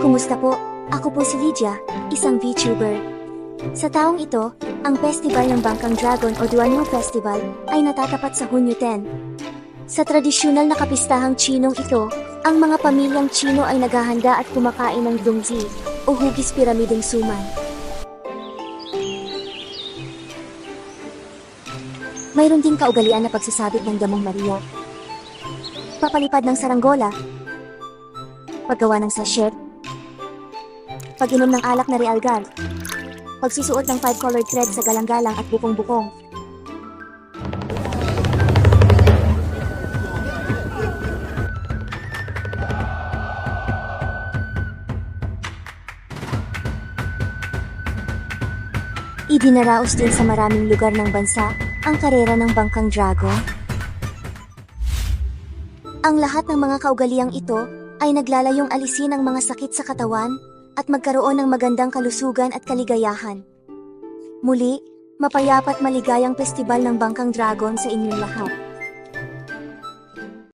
Kumusta po? Ako po si Lydia, isang VTuber. Sa taong ito, ang festival ng Bangkang Dragon o Duanmo Festival ay natatapat sa Hunyo 10. Sa tradisyonal na kapistahang Chinong ito, ang mga pamilyang Chino ay naghahanda at kumakain ng dungzi o hugis piramideng suman. Mayroon ding kaugalian na pagsasabit ng damong Maria. Papalipad ng saranggola, paggawa ng sachet, pag-inom ng alak na realgar, pagsusuot ng five-colored thread sa galang-galang at bukong-bukong, Idinaraos din sa maraming lugar ng bansa ang karera ng bangkang dragon. Ang lahat ng mga kaugaliang ito ay naglalayong alisin ang mga sakit sa katawan at magkaroon ng magandang kalusugan at kaligayahan. Muli, mapayapat maligayang festival ng bangkang dragon sa inyong lahat.